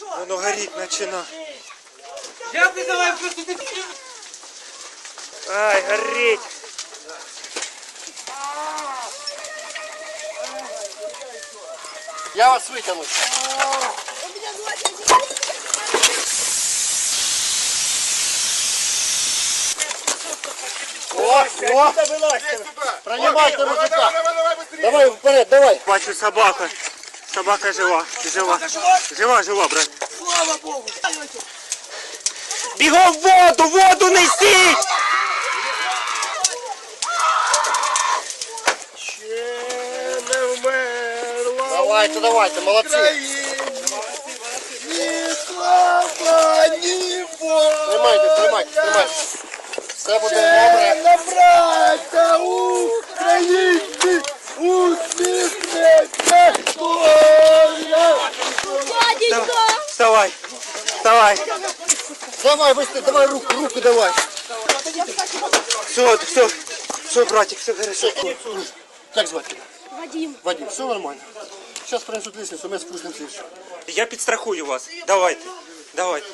Воно горіть почина. Я ти давай просто ти. Ай, горіть. Я вас витягну. О, о, принимайте мужика. Давай вперед, давай. Бачу собака. Собака жива. Жива. Жива, жива, брат. Слава Богу. Бігом в воду, воду несіть! Ще не вмерла. Давайте, давайте, молодці. Ні слава, ні. Тримайте, тримайте, тримайте. Все буде Вставай. Вставай. Давай, быстрее, давай руку, руку давай. Все, все. Все, братик, все хорошо. Как звать тебя? Вадим, Вадим, все нормально. Сейчас принесут лестницу, мы спустимся еще. Я підстрахую вас. Давайте. Давайте.